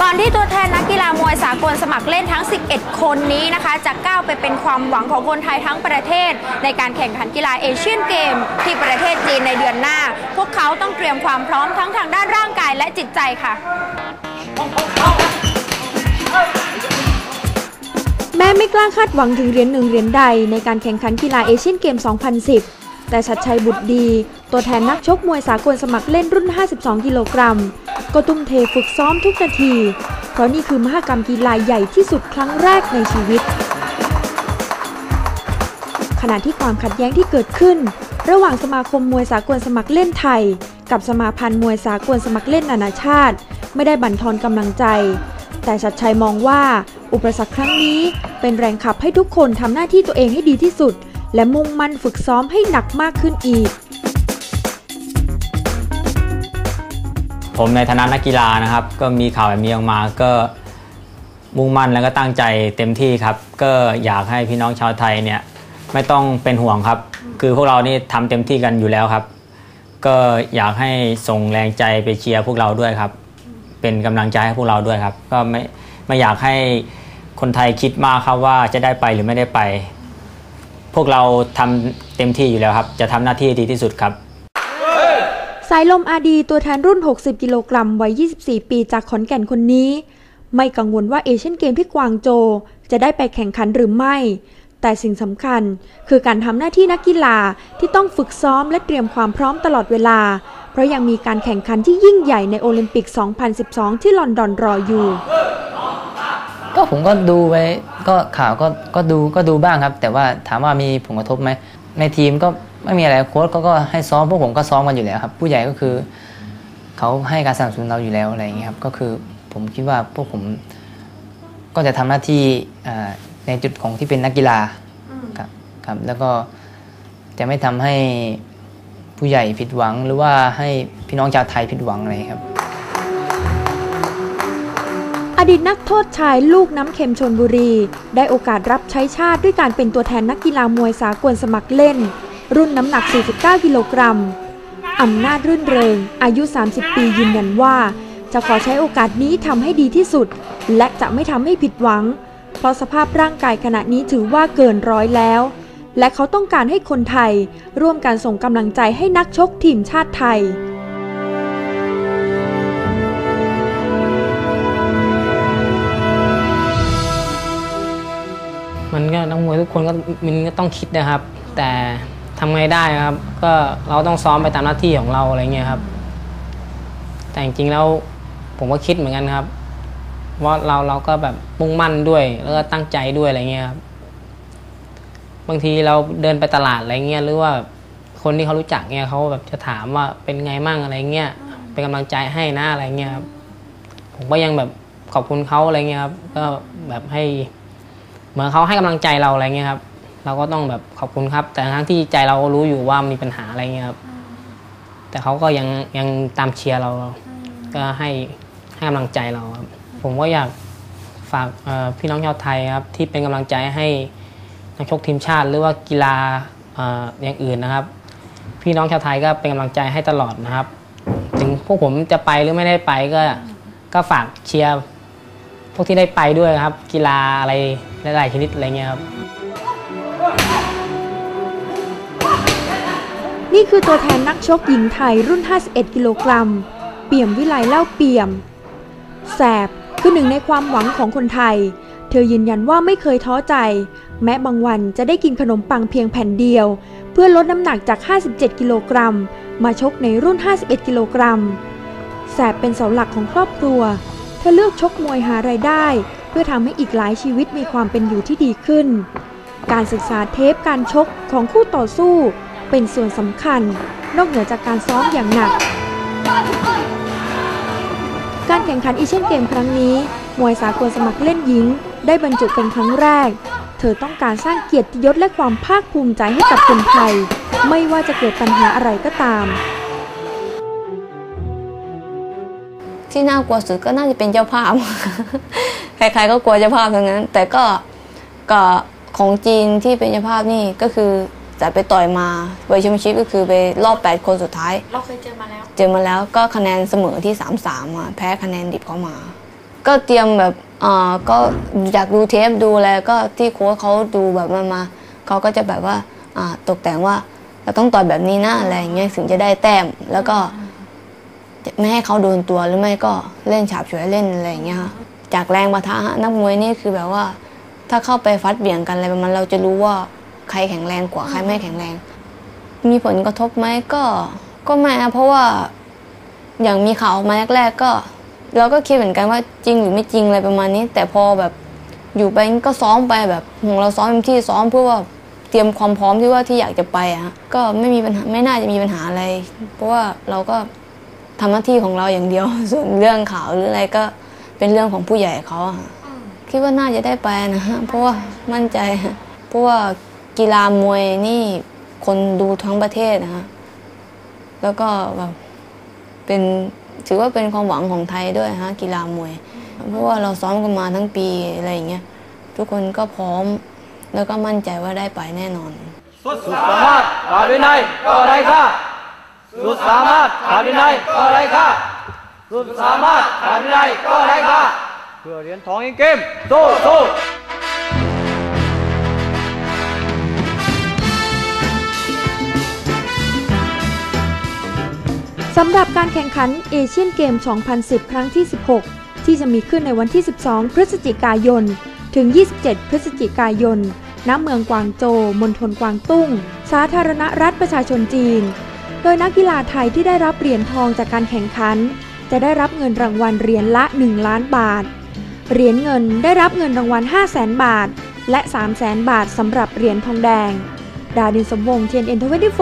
ก่อนที่ตัวแทนนักกีฬามวยสากลสมัครเล่นทั้ง 11 คนนี้นะคะ จะก้าวไปเป็นความหวังของคนไทยทั้งประเทศ ในการแข่งขันกีฬาเอเชียนเกม ที่ประเทศจีนในเดือนหน้า พวกเขาต้องเตรียมความพร้อมทั้งทางด้านร่างกายและจิตใจค่ะ แม้ไม่กล้าคาดหวังถึงเหรียญหนึ่งเหรียญใดในการแข่งขันกีฬาเอเชียนเกม 2010 แต่ชัดชัยบุตรดี ตัวแทนนักชกมวยสากลสมัครเล่นรุ่น 52 กิโลกรัม ก็ทุ่มเทฝึกซ้อมทุกนาที เพราะนี่คือมหกรรมกีฬาใหญ่ที่สุดครั้งแรกในชีวิต ขณะที่ความขัดแย้งที่เกิดขึ้น ระหว่างสมาคมมวยสากลสมัครเล่นไทย กับสมาพันธ์มวยสากลสมัครเล่นนานาชาติ ไม่ได้บั่นทอนกำลังใจ แต่ชัดชัยมองว่าอุปสรรคครั้งนี้ เป็นแรงขับให้ทุกคนทำหน้าที่ตัวเองให้ดีที่สุด และมุ่งมั่นฝึกซ้อมให้หนักมากขึ้นอีก ผมในฐานะนักกีฬานะครับ ก็มีข่าวแบบนี้ออกมาก็มุ่งมั่นแล้วก็ตั้งใจเต็มที่ครับ ก็อยากให้พี่น้องชาวไทยเนี่ยไม่ต้องเป็นห่วงครับ คือพวกเรานี่ทำเต็มที่กันอยู่แล้วครับ ก็อยากให้ส่งแรงใจไปเชียร์พวกเราด้วยครับ เป็นกำลังใจให้พวกเราด้วยครับ ก็ไม่ไม่อยากให้ คนไทยคิดมากครับว่าจะได้ไปหรือไม่ได้ไป พวกเราทำเต็มที่อยู่แล้วครับ จะทำหน้าที่ดีที่สุดครับ สายลมอาดีตัวแทนรุ่น 60 กิโลกรัมวัย 24 ปีจากขอนแก่นคนนี้ ไม่กังวลว่าเอเชียนเกมที่กวางโจ จะได้ไปแข่งขันหรือไม่ แต่สิ่งสำคัญคือการทำหน้าที่นักกีฬาที่ต้องฝึกซ้อมและเตรียมความพร้อมตลอดเวลา เพราะยังมีการแข่งขันที่ยิ่งใหญ่ในโอลิมปิก 2012 ที่ลอนดอนรออยู่ ก็ผมก็ดูไปก็ข่าวก็ก็ดูก็ดูบ้างครับ แต่ว่าถามว่ามีผลกระทบไหมในทีมก็ไม่มีอะไรโค้ชเขาก็ให้ซ้อมพวกผมก็ซ้อมกันอยู่แล้วครับ ผู้ใหญ่ก็คือเขาให้การสนับสนุนเราอยู่แล้วอะไรอย่างเงี้ยครับก็คือผมคิดว่าพวกผมก็จะทำหน้าที่อ่าในจุดของที่เป็นนักกีฬาครับครับแล้วก็จะไม่ทำให้ผู้ใหญ่ผิดหวังหรือว่าให้พี่น้องชาวไทยผิดหวังอะไรครับอ ดีตนักโทษชายลูกน้ำเค็มชนบุรี ได้โอกาสรับใช้ชาติด้วยการเป็นตัวแทนนักกีฬามวยสากลสมัครเล่น รุ่นน้ำหนัก 49 กิโลกรัมอำนาจรื่นเริง อายุ 30 ปียืนยันว่า จะขอใช้โอกาสนี้ทำให้ดีที่สุด และจะไม่ทำให้ผิดหวัง เพราะสภาพร่างกายขณะนี้ถือว่าเกินร้อยแล้ว และเขาต้องการให้คนไทย ร่วมกันส่งกำลังใจให้นักชกทีมชาติไทย กคนก็มันก็ต้องคิดนะครับ แต่ทำไงได้ครับ ก็เราต้องซ้อมไปตามหน้าที่ของเราอะไรเงี้ยครับ แต่จริงๆแล้วผมก็คิดเหมือนกันครับว่าเราเราก็แบบมุ่งมั่นด้วย แล้วก็ตั้งใจด้วยอะไรเงี้ยครับบางทีเราเดินไปตลาดอะไรเงี้ยหรือว่าคนที่เขารู้จักเงี้ยเขาแบบจะถามว่าเป็นไงมั่งอะไรเงี้ยเป็นกำลังใจให้นะอะไรเงี้ยครับผมก็ยังแบบขอบคุณเขาอะไรเงี้ยครับก็แบบให้ เหมือนเขาให้กำลังใจเราอะไรเงี้ยครับ เราก็ต้องแบบขอบคุณครับ แต่ทั้งที่ใจเรารู้อยู่ว่ามีปัญหาอะไรเงี้ยครับ แต่เขาก็ยังยังตามเชียร์เรา ก็ให้ให้กำลังใจเราครับ ผมก็อยากฝากพี่น้องชาวไทยครับ ที่เป็นกำลังใจให้นักชกทีมชาติหรือว่ากีฬาอออย่างอื่นนะครับ พี่น้องชาวไทยก็เป็นกำลังใจให้ตลอดนะครับ ถึงพวกผมจะไปหรือไม่ได้ไปก็ก็ฝากเชียร์พวกที่ได้ไปด้วยครับ กีฬาอะไร หลายๆชนิดอะไรเงี้ยครับ นี่คือตัวแทนนักชกหญิงไทยรุ่น 51 กิโลกรัม เปี่ยมวิไลเล่าเปี่ยม แสบคือหนึ่งในความหวังของคนไทย เธอยืนยันว่าไม่เคยท้อใจ แม้บางวันจะได้กินขนมปังเพียงแผ่นเดียว เพื่อลดน้ำหนักจาก 57 กิโลกรัม มาชกในรุ่น 51 กิโลกรัม แสบเป็นเสาหลักของครอบครัว เธอเลือกชกมวยหารายได้ พื่อทำให้อีกหลายชีวิตมีความเป็นอยู่ที่ดีขึ้น การศึกษาเทปการชกของคู่ต่อสู้ เป็นส่วนสำคัญ นอกเหนือจากการซ้อมอย่างหนัก การแข่งขันเอเชียนเกมครั้งนี้ มวยสากลสมัครเล่นหญิง ได้บรรจุเป็นครั้งแรก เธอต้องการสร้างเกียรติยศและความภาคภูมิใจให้กับคนไทย ไม่ว่าจะเกิดปัญหาอะไรก็ตาม ที่น่ากลัวสุดก็น่าจะเป็นเจ้าภาพ ใครๆก็กลัวเจ้าภาพทั้งนั้น แต่ก็ก็ของจีนที่เป็นเจ้าภาพนี่ก็คือจะไปต่อยมาเวอร์ชันชิพก็คือไปรอบ 8 คนสุดท้าย เราเคยเจอมาแล้ว เจอมาแล้วก็คะแนนเสมอที่ 3-3มาแพ้คะแนนดิบเข้ามา ก็เตรียมแบบอ่าก็อยากดูเทปดูอะไรก็ที่โค้ชเขาดูแบบมันมาเขาก็จะแบบว่าอ่าตกแต่งว่าเราต้องต่อยแบบนี้นะอะไรอย่างเงี้ยถึงจะได้แต้มแล้วก็ ไม่ให้เขาโดนตัวหรือไม่ก็เล่นฉาบฉวยเล่นอะไรอย่างเงี้ยค่ะ จากแรงปะทะฮะนักมวยนี่คือแบบว่า ถ้าเข้าไปฟัดเบี่ยงกันอะไรประมาณเราจะรู้ว่าใครแข็งแรงกว่าใครไม่แข็งแรง มีผลกระทบไหมก็ ก็ไม่นะเพราะว่าอย่างมีข่าวออกมาแรกๆก็ เราก็คิดเหมือนกันว่าจริงหรือไม่จริงอะไรประมาณนี้ แต่พอแบบอยู่ไปก็ซ้อมไปแบบของเราซ้อมเต็มที่ซ้อมเพื่อว่าเตรียมความพร้อมที่ว่าที่อยากจะไปอะฮะก็ไม่มีปัญหาไม่น่าจะมีปัญหาอะไร เพราะว่าเราก็ทำหน้าที่ของเราอย่างเดียว ส่วนเรื่องข่าวหรืออะไรก็ เป็นเรื่องของผู้ใหญ่เขาอะฮะคิดว่าน่าจะได้ไปนะฮะเพราะว่ามั่นใจฮะเพราะว่ากีฬามวยนี่คนดูทั้งประเทศนะฮะแล้วก็แบบเป็นถือว่าเป็นความหวังของไทยด้วยฮะกีฬามวย เพราะว่าเราซ้อมกันมาทั้งปีอะไรอย่างเงี้ยทุกคนก็พร้อมแล้วก็มั่นใจว่าได้ไปแน่นอน สุดสามารถขาดวินัยก็ไร้ค่าสุดสามารถขาดวินัยก็ไร้ค่า สุดสามารถขาดวินัยก็ไร้ค่าเพื่อเหรียญทองอีกเกมสู้สู้สำหรับการแข่งขันเอเชียนเกม 2010 ครั้งที่ 16 ที่จะมีขึ้นในวันที่ 12 พฤศจิกายน ถึง 27 พฤศจิกายน ณ เมืองกวางโจว มณฑลกวางตุ้ง สาธารณรัฐประชาชนจีน โดยนักกีฬาไทยที่ได้รับเหรียญทองจากการแข่งขัน จะได้รับเงินรางวัลเหรียญละ 1 ล้านบาท เหรียญเงินได้รับเงินรางวัล 5 0 0แสนบาท และ 3 0 0แสนบาทสำหรับเหรียญทองแดง ดาดินสมวงศ์เทียนเอ็นทเวนตี้โฟ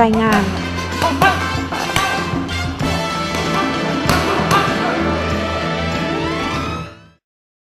รายงาน Come on!